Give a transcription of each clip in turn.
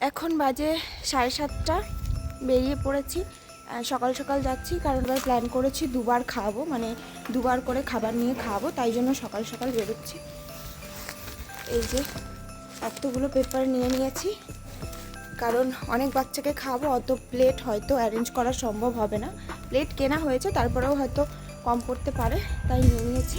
এখন বাজে সাড়ে সাতটা, বেরিয়ে পড়েছি। সকাল সকাল যাচ্ছি, কারণ এবার প্ল্যান করেছি দুবার খাওয়াবো মানে দুবার করে খাবার নিয়ে খাওয়াবো তাই জন্য সকাল সকাল বেরোচ্ছি। এই যে এতগুলো পেপার নিয়ে নিয়েছি, কারণ অনেক বাচ্চাকে খাওয়াবো অত প্লেট হয়তো অ্যারেঞ্জ করা সম্ভব হবে না। প্লেট কেনা হয়েছে, তারপরেও হয়তো কম পড়তে পারে, তাই নিয়ে নিয়েছি।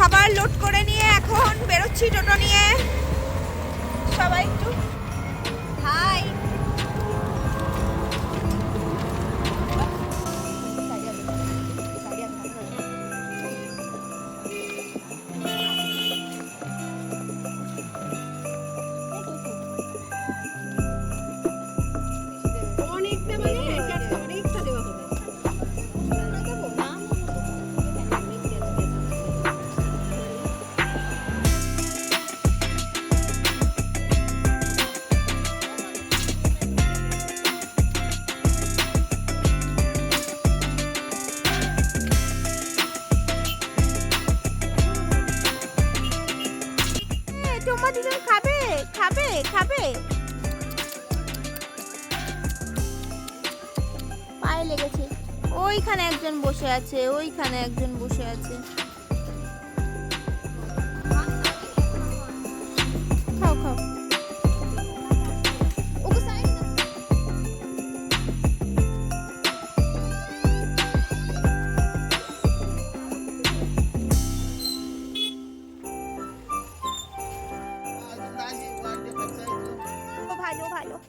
খাবার লোড করে নিয়ে এখন বেরোচ্ছি টোটো নিয়ে। সবাই একটু তোমরা খাবে খাবে খাবে। পায়ে লেগেছে। ওইখানে একজন বসে আছে ওইখানে একজন বসে আছে। 怕油怕油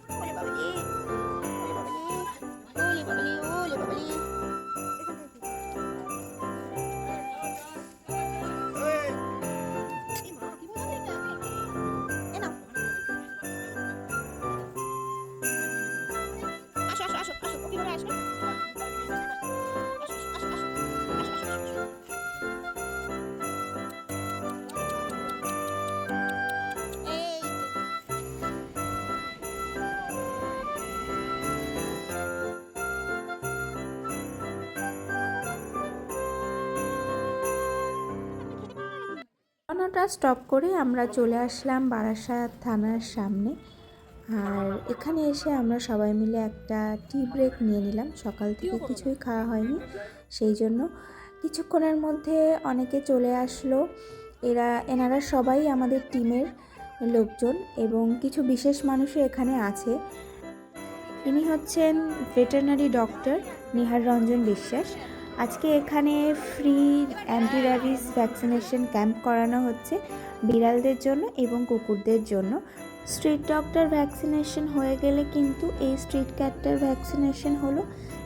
অটোটা স্টপ করে আমরা চলে আসলাম বারাসাত থানার সামনে। আর এখানে এসে আমরা সবাই মিলে একটা টি ব্রেক নিয়ে নিলাম। সকাল থেকে কিছুই খাওয়া হয়নি, সেই জন্য কিছুক্ষণের মধ্যে অনেকে চলে আসলো। এরা, এনারা সবাই আমাদের টিমের লোকজন এবং কিছু বিশেষ মানুষও এখানে আছে। ইনি হচ্ছেন ভেটেরিনারি ডক্টর নিহার রঞ্জন বিশ্বাস। আজকে এখানে free anti rabies vaccination camp করানো হচ্ছে বিড়ালদের জন্য এবং কুকুরদের জন্য। স্ট্রিট ডগটার ভ্যাকসিনেশন হয়ে গেলে কিন্তু এই স্ট্রিট ক্যাটটার ভ্যাকসিনেশন হলো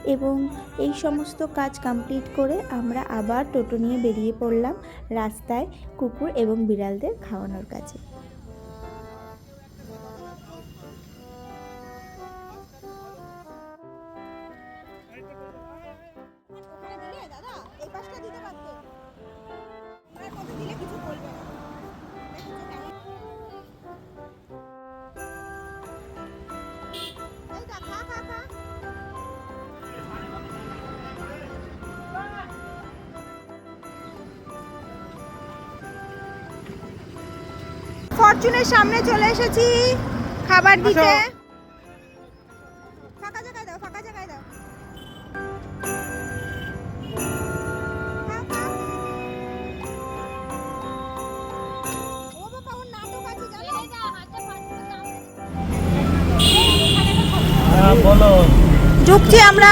এবং এই সমস্ত কাজ কমপ্লিট করে আমরা আবার টোটো নিয়ে বেরিয়ে পড়লাম রাস্তায় কুকুর এবং বিড়ালদের খাওয়ানোর কাছে ফরচুনের সামনে চলে এসেছি খাবার দিতে। ফাঁকা জায়গায় দাও ফাঁকা জায়গায়? হ্যাঁ ঢুকছি আমরা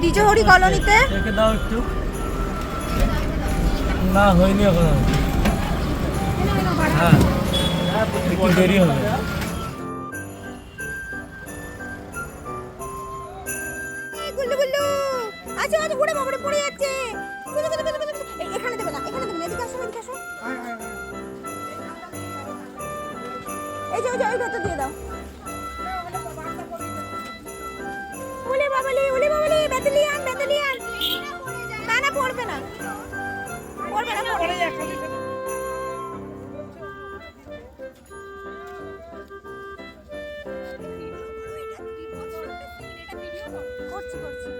দ্বিজহরি কলোনিতে। দেখে দাও একটু। না হয়নি এখন। হ্যাঁ। একটু দেরি হবে। আচ্ছা আচ্ছা বাবারে পড়ে যাচ্ছে। এখানে দেবে না না, এদিকে দিয়ে দাও। উলি বাবালি উলি বাবালি বেতলিয়ান বেতলিয়ান না না। পড়বে না পড়বে না। করছি করছি।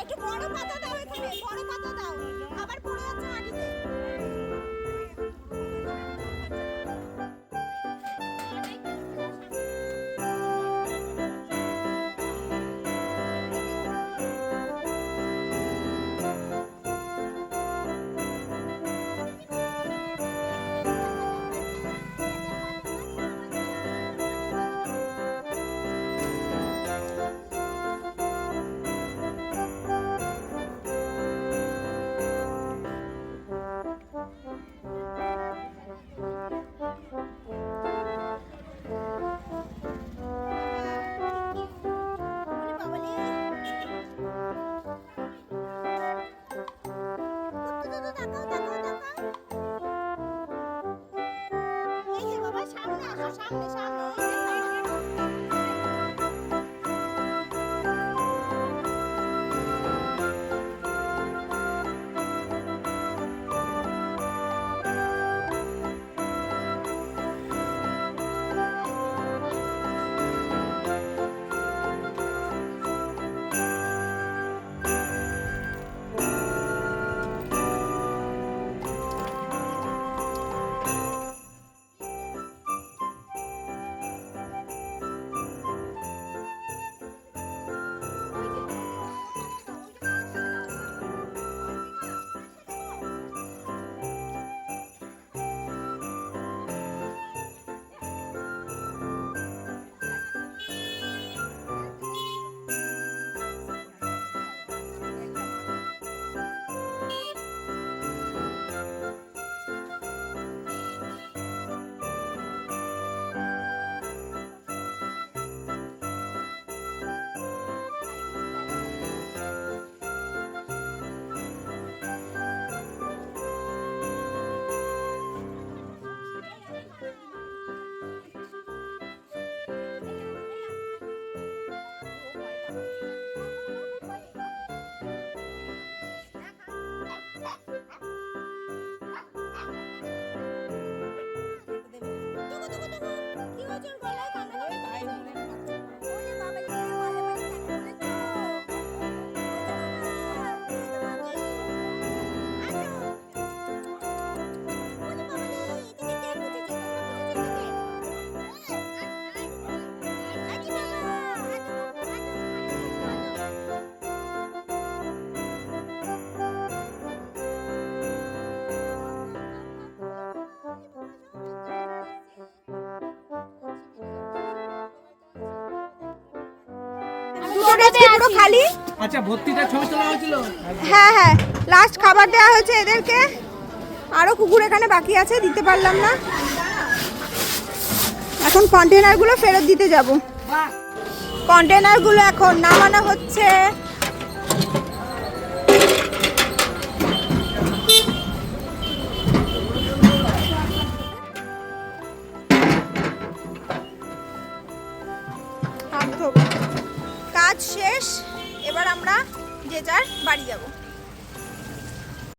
একটু বড় পাতা দাও এখানে বড় পাতা দাও। আবার পড়ে যাচ্ছে মাটিতে। সামনে tunggu, tunggu. দুটো পুরো খালি? আচ্ছা ভর্তিটা ছবি তোলা হয়েছিল? হ্যাঁ হ্যাঁ। লাস্ট খাবার দেওয়া হয়েছে এদেরকে। আরও কুকুর এখানে বাকি আছে দিতে পারলাম না। এখন কন্টেনারগুলো ফেরত দিতে যাব। কন্টেনারগুলো এখন নামানো হচ্ছে।